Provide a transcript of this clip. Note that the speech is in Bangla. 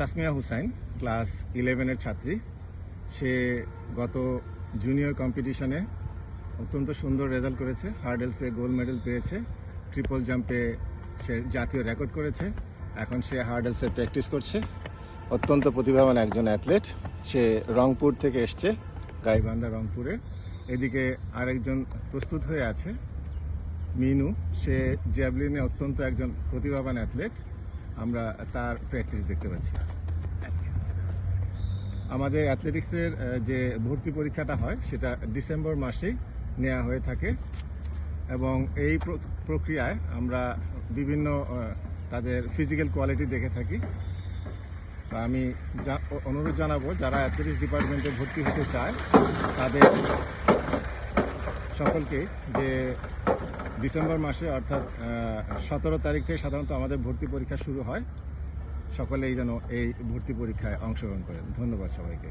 তাসমিয়া হুসাইন, ক্লাস ইলেভেনের ছাত্রী। সে গত জুনিয়র কম্পিটিশনে অত্যন্ত সুন্দর রেজাল্ট করেছে। হার্ডেলসে গোল্ড মেডেল পেয়েছে। ট্রিপল জাম্পে সে জাতীয় রেকর্ড করেছে। এখন সে হার্ডেলসে প্র্যাকটিস করছে। অত্যন্ত প্রতিভাবান একজন অ্যাথলেট সে রংপুর থেকে এসছে, গাইবান্ধা রংপুরে। এদিকে আরেকজন প্রস্তুত হয়ে আছে, মিনু। সে জ্যাভলিনে অত্যন্ত একজন প্রতিভাবান অ্যাথলেট আমরা তার প্র্যাকটিস দেখতে পাচ্ছি। আমাদের অ্যাথলেটিক্সের যে ভর্তি পরীক্ষাটা হয়, সেটা ডিসেম্বর মাসেই নেওয়া হয়ে থাকে এবং এই প্র- প্রক্রিয়ায় আমরা বিভিন্ন তাদের ফিজিক্যাল কোয়ালিটি দেখে থাকি। তা আমি অনুরোধ জানাব, যারা অ্যাথলেটিক্স ডিপার্টমেন্টে ভর্তি হতে চায়, তাদের সকলকে যে ডিসেম্বর মাসে, অর্থাৎ সতেরো তারিখ থেকে সাধারণত আমাদের ভর্তি পরীক্ষা শুরু হয়। সকলেই যেন এই ভর্তি পরীক্ষায় অংশগ্রহণ করেন। ধন্যবাদ সবাইকে।